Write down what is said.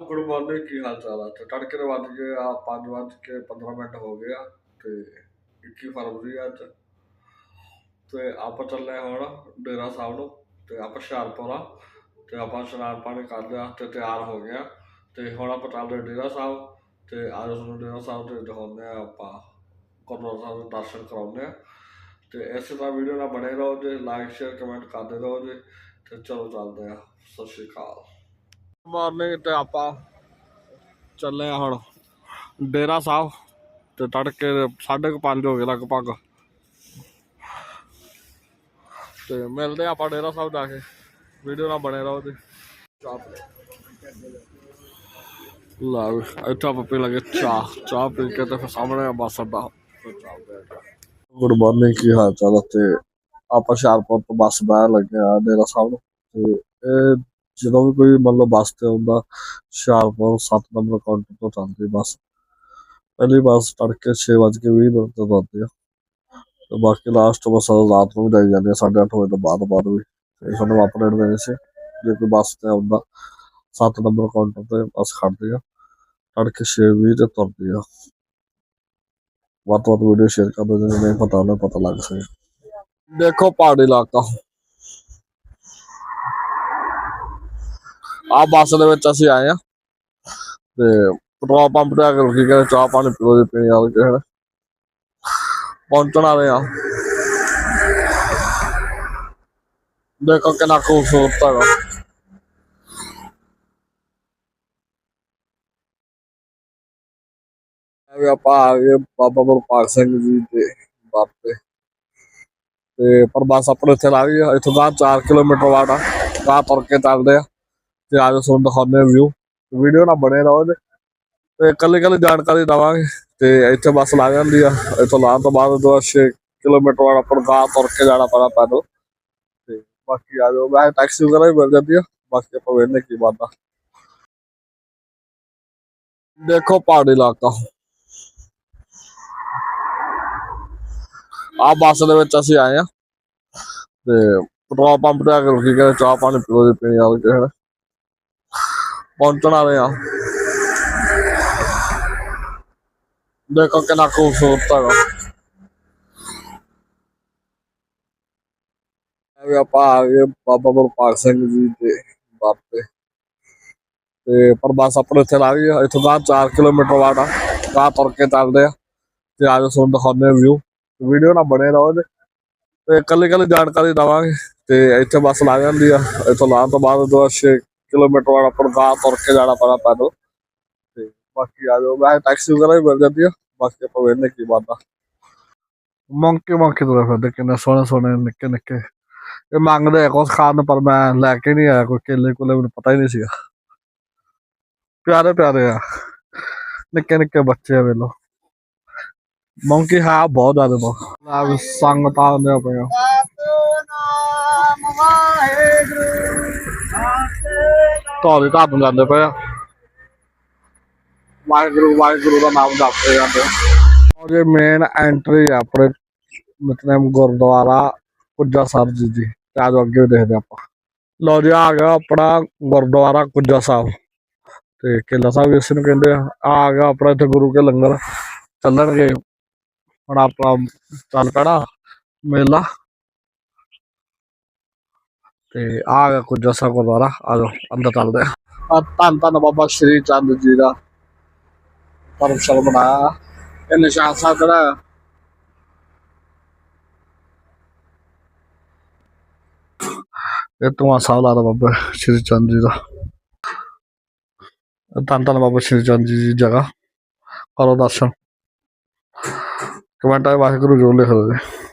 Good morning ਕੀ ਹਾਲ ਚਾਲ ਆ? ਤੇ ਤੜਕੇ ਦੇ ਵੱਜ ਗਏ ਆ 5 ਵੱਜ ਕੇ 15 ਮਿੰਟ ਹੋ ਗਏ ਆ ਤੇ 21 ਫਰਵਰੀ ਆ ਅੱਜ। ਤੇ ਆਪਾਂ ਚੱਲੇ ਹੁਣ ਡੇਰਾ ਸਾਹਿਬ ਨੂੰ ਤੇ ਆਪਾਂ ਹੁਸ਼ਿਆਰਪੁਰ ਆ ਤੇ ਆਪਾਂ ਇਸ਼ਨਾਨ ਪਾਣੀ ਕਰ ਲਿਆ ਤੇ ਤਿਆਰ ਹੋ ਗਏ ਆ। ਤੇ ਹੁਣ ਆਪਾਂ ਚੱਲਦੇ ਡੇਰਾ ਸਾਹਿਬ ਤੇ ਅੱਜ ਤੁਹਾਨੂੰ ਡੇਰਾ ਸਾਹਿਬ ਤੇ ਦਿਖਾਉਂਦੇ ਆ ਆਪਾਂ ਗੁਰਦੁਆਰਾ ਸਾਹਿਬ ਦੇ ਦਰਸ਼ਨ ਕਰਾਉਂਦੇ ਆ ਤੇ ਇਸੇ ਤਰ੍ਹਾਂ ਵੀਡੀਓ ਨਾਲ ਬਣੇ ਰਹੋ ਜੇ ਲਾਈਕ ਸ਼ੇਅਰ ਕਮੈਂਟ ਕਰਦੇ ਰਹੋ ਜੇ ਤੇ ਚਲੋ ਚੱਲਦੇ ਆ ਸਤਿ ਸ਼੍ਰੀ ਅਕਾਲ। ਮਾਰਨਿੰਗ ਤੇ ਆਪਾਂ ਚੱਲੇ ਆ ਹੁਣ। ਡੇਰਾ ਸਾਹਿਬ ਤੇ ਤੜਕੇ 5:30 ਹੋ ਗਏ ਲਗਭਗ। ਤੇ ਮਿਲਦੇ ਆਪਾਂ ਡੇਰਾ ਸਾਹਿਬ ਜਾ ਕੇ। ਵੀਡੀਓ ਨਾਲ ਬਣੇ ਰਹੋ ਤੇ। ਚਾਹ ਲਾ ਇੱਥੇ ਆਪਾਂ ਪੀ ਲਗੇ ਚਾਹ। ਚਾਹ ਪੀ ਕੇ ਤੇ ਫਿਰ ਸਾਹਮਣੇ ਆ ਬੱਸ ਅੱਡਾ। ਗੁੱਡ ਮਾਰਨਿੰਗ ਕੀ ਹਾਲ ਚਾਲ ਤੇ ਆਪਾਂ ਹੁਸ਼ਿਆਰਪੁਰ ਤੋਂ ਬੱਸ ਬਾਹਰ ਲੱਗੇ ਆ ਡੇਰਾ ਸਾਹਿਬ ਨੂੰ। ਤੇ ਇਹ ਜਦੋਂ ਵੀ ਕੋਈ ਮਤਲਬ ਬੱਸ ਤੇ ਆਉਂਦਾ ਹੁਸ਼ਿਆਰਪੁਰ 7 ਨੰਬਰ ਕਾਊਂਟਰ ਤੋਂ ਚੱਲਦੀ ਬੱਸ। ਪਹਿਲੀ ਬੱਸ ਤੜਕੇ 6:20 ਮਿੰਟ ਤੋਂ ਆਉਂਦੀ ਆ। ਤੇ ਬਾਕੀ ਲਾਸਟ ਬੱਸ ਰਾਤ ਨੂੰ ਵੀ ਜਾਈ ਜਾਂਦੀ ਆ 8:30 ਵਜੇ ਤੋਂ ਬਾਅਦ ਬਾਅਦ ਵੀ। ਤੇ ਸਾਨੂੰ ਅਪਡੇਟ ਦੇਣੀ ਸੀ। ਜੇ ਕੋਈ ਬੱਸ ਤੇ ਆਉਂਦਾ 7 ਨੰਬਰ ਕਾਊਂਟਰ ਤੇ ਬੱਸ ਖੜਦੀ ਆ। ਤੜਕੇ 6:20 ਤੇ ਤੁਰਦੀ ਆ। ਵੱਧ ਤੋਂ ਵੱਧ ਵੀਡੀਓ ਸ਼ੇਅਰ ਕਰ ਦਿਓ ਜਿਹਨੂੰ ਨਹੀਂ ਪਤਾ ਉਹਨੂੰ ਪਤਾ ਲੱਗ ਸਕੇ। ਦੇਖੋ ਪਹਾੜੀ ਇਲਾਕਾ। ਆ ਬੱਸ ਦੇ ਵਿੱਚ ਅਸੀਂ ਆਏ ਆ ਤੇ ਪੈਟਰੋਲ ਪੰਪ ਤੇ ਆ ਕੇ ਰੁਕੀ ਕੇ ਚਾਹ ਪਾਣੀ ਪੀਓ ਜੀ, ਪੀਣ ਵਾਲੇ ਕਿਸੇ ਨੇ। ਪਹੁੰਚਣ ਵਾਲੇ ਆ ਦੇਖੋ ਕਿੰਨਾ ਖੂਬਸੂਰਤ ਹੈਗਾ। ਵੀ ਆਪਾਂ ਆ ਗਏ ਬਾਬਾ ਗੁਰਪਾਲ ਸਿੰਘ ਜੀ ਦੇ ਦਰ ਤੇ। ਪਰ ਬੱਸ ਆਪਣੇ ਇੱਥੇ ਲਾ ਗਈ ਆ। ਇੱਥੋਂ ਦਾ 4 ਕਿਲੋਮੀਟਰ ਵਾਟ ਆ। ਗਾਂ ਤੁਰ ਕੇ ਚੱਲਦੇ ਆ। ਤੇ ਆਜੋ ਤੁਹਾਨੂੰ ਦਿਖਾਉਂਦੇ ਵਿਊ ਵੀਡੀਓ ਨਾਲ ਬਣੇ ਰਹੋ ਤੇ ਕੱਲੀ ਕੱਲੀ ਜਾਣਕਾਰੀ ਦਵਾਂਗੇ। ਤੇ ਇੱਥੇ ਬੱਸ ਲਾ ਜਾਂਦੀ ਆ। ਇੱਥੋਂ ਲਾਉਣ ਤੋਂ ਬਾਅਦ 6 ਕਿਲੋਮੀਟਰ ਵਾਲਾ ਆਪਾਂ ਤੁਰ ਕੇ ਜਾਣਾ ਪੈਣਾ ਪੈਦਲ। ਤੇ ਬਾਕੀ ਆਜੋ ਮੈਂ ਟੈਕਸੀ ਵਗੈਰਾ ਵੀ ਮਿਲ ਜਾਂਦੀ ਆ। ਬਾਕੀ ਆਪਾਂ ਵੇਖਦੇ ਕੀ ਬਣਦਾ। ਦੇਖੋ ਪਹਾੜੀ ਇਲਾਕਾ। ਆ ਬੱਸ ਦੇ ਵਿੱਚ ਅਸੀਂ ਆਏ ਆ। ਤੇ ਪੈਟਰੋਲ ਪੰਪ ਤੇ ਆ ਕੇ ਰੁਕੀ ਗਏ ਚਾਹ ਪਾਣੀ ਪੀਓ ਜੀ, ਪੀਣ ਵਾਲੇ ਕਿਸੇ ਪਹੁੰਚਣ ਵਾਲੇ ਆ। ਦੇਖੋ ਕਿੰਨਾ ਖੂਬਸੂਰਤ ਹੈਗਾ। ਵੀ ਆਪਾਂ ਆ ਗਏ ਬਾਬਾ ਗੁਰਪਾਲ ਸਿੰਘ ਜੀ ਦੇ ਦਰ ਤੇ ਪਰ ਬੱਸ ਆਪਣੇ ਇੱਥੇ ਲਾ ਗਈ ਇੱਥੋਂ ਦਾ 4 ਕਿਲੋਮੀਟਰ ਵਾਟ ਆ। ਗਾਂ ਤੁਰ ਕੇ ਚੱਲਦੇ ਆ। ਤੇ ਆਜੋ ਤੁਹਾਨੂੰ ਦਿਖਾਉਂਦੇ ਵਿਊ ਵੀਡੀਓ ਨਾਲ ਬਣੇ ਰਹੋ ਜੀ। ਤੇ ਕੱਲੀ ਕੱਲੀ ਜਾਣਕਾਰੀ ਦਵਾਂਗੇ। ਤੇ ਇੱਥੇ ਬੱਸ ਲਾ ਜਾਂਦੀ ਆ। ਇੱਥੋਂ ਲਾਉਣ ਤੋਂ ਬਾਅਦ ਦੋ 6 ਕਿਲੋਮੀਟਰ ਵਾਲਾ ਆਪਾਂ ਤੁਰ ਕੇ ਜਾਣਾ ਪੈਣਾ ਪੈਦਲ। ਤੇ ਬਾਕੀ ਆ ਜਾਓ, ਮੈਂ ਟੈਕਸੀ ਵਗੈਰਾ ਵੀ ਮਿਲ ਜਾਂਦੀ ਆ। ਬਾਕੀ ਆਪਾਂ ਵੇਖਦੇ ਕੀ ਬਣਦਾ। ਮੰਕੇ ਮੰਕੇ ਤੁਰੇ ਫਿਰਦੇ, ਕਿੰਨੇ ਸੋਹਣੇ ਸੋਹਣੇ, ਨਿੱਕੇ ਨਿੱਕੇ। ਇਹ ਮੰਗਦੇ ਆ ਕੁਛ ਖਾਣ ਪਰ ਮੈਂ ਲੈ ਕੇ ਨਹੀਂ ਆਇਆ, ਕੋਈ ਕੇਲੇ ਕੋਲੇ ਮੈਨੂੰ ਪਤਾ ਹੀ ਨਹੀਂ ਸੀਗਾ। ਪਿਆਰੇ ਪਿਆਰੇ ਆ। ਨਿੱਕੇ ਨਿੱਕੇ ਬੱਚੇ ਆ ਵੇਲੋ ਮੰਕੀ ਹੈ, ਬਹੁਤ ਜ਼ਿਆਦਾ ਬਹੁਤ ਸੰਗਤਾਂ ਆਉਂਦੇ ਪਏ ਧੌਲੀ ਧਾਤ ਨੂੰ ਜਾਂਦੇ ਪਏ ਆ। ਵਾਹਿਗੁਰੂ ਵਾਹਿਗੁਰੂ ਦਾ ਨਾਮ ਜਪਦੇ ਜਾਂਦੇ ਉਹ ਜੇ ਮੇਨ ਐਂਟਰੀ ਆ ਆਪਣੇ ਮਤਲਬ ਗੁਰਦੁਆਰਾ ਕੁੱਜਾ ਸਾਹਿਬ ਜੀ ਦੀ। ਤੇ ਆਜੋ ਅੱਗੇ ਦੇਖਦੇ ਆਪਾਂ। ਲਓ ਜੀ ਆ ਗਿਆ ਆਪਣਾ ਗੁਰਦੁਆਰਾ ਕੁੱਜਾ ਸਾਹਿਬ। ਤੇ ਕਿਲਾ ਸਾਹਿਬ ਇਸ ਨੂੰ ਕਹਿੰਦੇ ਆ। ਆ ਗਿਆ ਆਪਣਾ ਇੱਥੇ ਗੁਰੂ ਕੇ ਲੰਗਰ। ਚੱਲਣਗੇ ਹੁਣ ਆਪਣਾ ਚੱਲ ਪੈਣਾ ਮੇਲਾ। ਤੇ ਆ ਕੁੱਜਾ ਸਾਹਿਬ ਗੁਰਦੁਆਰਾ ਆ ਜਾਓ ਅੰਦਰ ਚੱਲਦੇ ਆ। ਆ ਧੰਨ ਧੰਨ ਬਾਬਾ ਸ਼੍ਰੀ ਚੰਦ ਜੀ ਦਾ ਧਰਮਸ਼ਾਲਾ ਬਣਾਇਆ। ਇਹ ਨਿਸ਼ਾਨ ਸਾਹਿਬ ਜਿਹੜਾ ਹੈ, ਇਹ ਤੋਂ ਸਾਹਿਬ ਲਾਦਾ ਬਾਬਾ ਸ਼੍ਰੀ ਚੰਦ ਜੀ ਦਾ। ਧੰਨ ਧੰਨ ਬਾਬਾ ਸ਼੍ਰੀ ਚੰਦ ਜੀ ਦੀ ਜਗ੍ਹਾ। ਕਰੋ ਦਰਸ਼ਨ। ਕਮੈਂਟਾਂ ਵਿੱਚ ਵਾਹਿਗੁਰੂ ਜੋਰ ਲਿਖ ਜੀ।